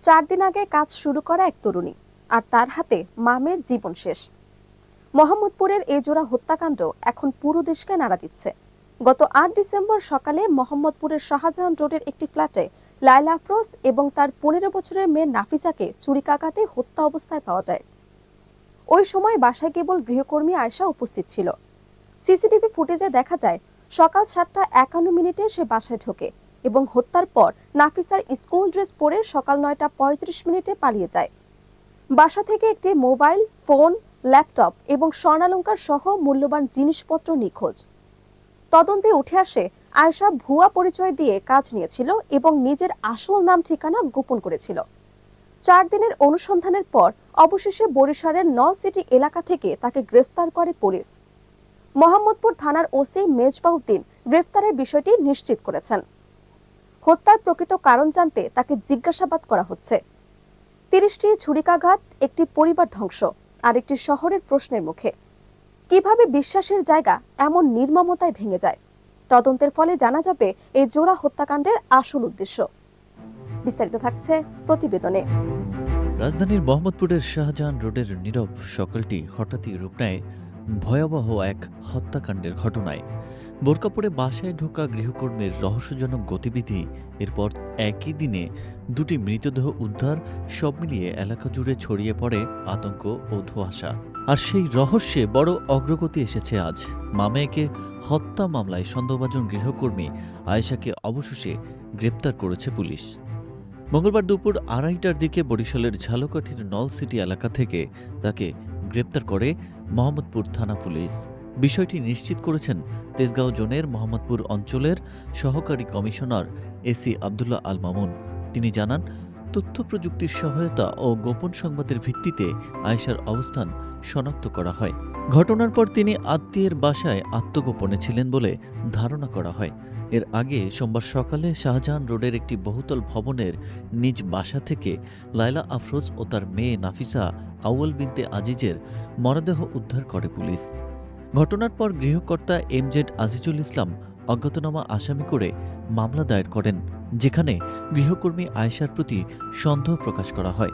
চার দিন আগে কাজ শুরু করা এক তরুণী, আর তার হাতে মামের জীবন শেষ। মোহাম্মদপুরের এই জোড়া হত্যাকাণ্ড এখন পুরো দেশকে নাড়া দিচ্ছে। গত আট ডিসেম্বর সকালে মোহাম্মদপুরের শাহজাহান রোডের একটি ফ্ল্যাটে লায়লা আফরোজ এবং তার পনেরো বছরের মেয়ে নাফিসাকে চুরিকাঘাতে হত্যা অবস্থায় পাওয়া যায়। ওই সময় বাসায় কেবল গৃহকর্মী আয়সা উপস্থিত ছিল। সিসিটিভি ফুটেজে দেখা যায়, সকাল সাতটা একান্ন মিনিটে সে বাসায় ঢোকে। এবং হত্যার পর নাফিসার স্কুল ড্রেস পরে সকাল নয়টা পঁয়ত্রিশ মিনিটে পালিয়ে যায়। বাসা থেকে একটি মোবাইল, ফোন, ল্যাপটপ এবং স্বর্ণালঙ্কার সহ মূল্যবান জিনিসপত্র নিখোঁজ। তদন্তে উঠে আসে, আয়শা ভুয়া পরিচয় দিয়ে কাজ নিয়েছিল এবং নিজের আসল নাম ঠিকানা গোপন করেছিল। চার দিনের অনুসন্ধানের পর অবশেষে বরিশালের নল সিটি এলাকা থেকে তাকে গ্রেফতার করে পুলিশ। মোহাম্মদপুর থানার ওসি মেজবাউদ্দিন গ্রেফতারের বিষয়টি নিশ্চিত করেছেন। হত্যার প্রকৃত কারণ জানতে তাকে জিজ্ঞাসাবাদ করা হচ্ছে। তিরিশটি ছুরিকাঘাত, একটি পরিবার ধ্বংস আর একটি শহরের প্রশ্নের মুখে। কীভাবে বিশ্বাসের জায়গা এমন নির্মমতায় ভেঙে যায়? তদন্তের ফলে জানা যাবে এই জোড়া হত্যাকাণ্ডের আসল উদ্দেশ্য। বিস্তারিত থাকছে প্রতিবেদনে। রাজধানীর মোহাম্মদপুরের শাহজাহান রোডের নীরব সকালটি হঠাৎই রূপ নেয় ভয়াবহ এক হত্যাকাণ্ডের ঘটনায়। বোরকা পরে বাসায় ঢোকা গৃহকর্মীর রহস্যজনক গতিবিধি, এরপর একই দিনে দুটি মৃতদেহ উদ্ধার, সব মিলিয়ে এলাকা জুড়ে ছড়িয়ে পড়ে আতঙ্ক ও ধোঁয়াশা। আর সেই রহস্যে বড় অগ্রগতি এসেছে আজ। মামেকে হত্যা মামলায় সন্দেহভাজন গৃহকর্মী আয়েশাকে অবশেষে গ্রেপ্তার করেছে পুলিশ। মঙ্গলবার দুপুর আড়াইটার দিকে বরিশালের ঝালকাঠির নল সিটি এলাকা থেকে তাকে গ্রেপ্তার করে মোহাম্মদপুর থানা পুলিশ। বিষয়টি নিশ্চিত করেছেন তেজগাঁও জোনের মোহাম্মদপুর অঞ্চলের সহকারী কমিশনার এসি আবদুল্লাহ আল মামুন। তিনি জানান তথ্য প্রযুক্তির সহায়তা ও গোপন সংবাদের ভিত্তিতে আয়েশার অবস্থান শনাক্ত করা হয়। ঘটনার পর তিনি আত্মীয়ের বাসায় আত্মগোপনে ছিলেন বলে ধারণা করা হয়। এর আগে সোমবার সকালে শাহজাহান রোডের একটি বহুতল ভবনের নিজ বাসা থেকে লায়লা আফরোজ ও তার মেয়ে নাফিসা আউয়াল বিনতে আজিজের মরদেহ উদ্ধার করে পুলিশ। ঘটনার পর গৃহকর্তা এমজেড আজিজুল ইসলাম অজ্ঞাতনামা আসামি করে মামলা দায়ের করেন। যেখানে গৃহকর্মী আয়েশার প্রতি সন্দেহ প্রকাশ করা হয়।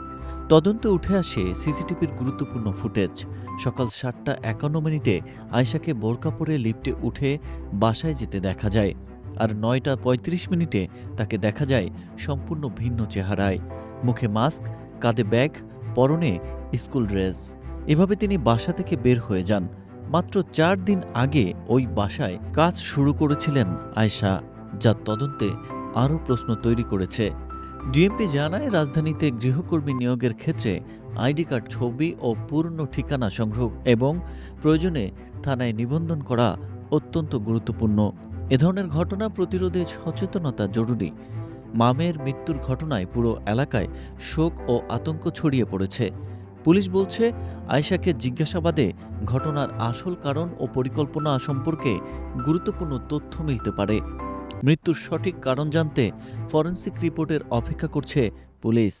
তদন্তে উঠে আসে সিসিটিভির গুরুত্বপূর্ণ ফুটেজ। সকাল সাতটা একান্ন মিনিটে আয়েশাকে বোরকা পরে লিফটে উঠে বাসায় যেতে দেখা যায় আর নয়টা পঁয়ত্রিশ মিনিটে তাকে দেখা যায় সম্পূর্ণ ভিন্ন চেহারায়। মুখে মাস্ক, কাঁধে ব্যাগ, পরনে স্কুল ড্রেস। এভাবে তিনি বাসা থেকে বের হয়ে যান। মাত্র চার দিন আগে ওই বাসায় কাজ শুরু করেছিলেন আয়শা, যা তদন্তে আরও প্রশ্ন তৈরি করেছে। ডিএমপি জানায়, রাজধানীতে গৃহকর্মী নিয়োগের ক্ষেত্রে আইডি কার্ড ছবি ও পূর্ণ ঠিকানা সংগ্রহ এবং প্রয়োজনে থানায় নিবন্ধন করা অত্যন্ত গুরুত্বপূর্ণ। এ ধরনের ঘটনা প্রতিরোধে সচেতনতা জরুরি। মামের মৃত্যুর ঘটনায় পুরো এলাকায় শোক ও আতঙ্ক ছড়িয়ে পড়েছে। পুলিশ বলছে, আয়শাকে জিজ্ঞাসাবাদে ঘটনার আসল কারণ ও পরিকল্পনা সম্পর্কে গুরুত্বপূর্ণ তথ্য মিলতে পারে। মৃত্যুর সঠিক কারণ জানতে ফরেন্সিক রিপোর্টের অপেক্ষা করছে পুলিশ।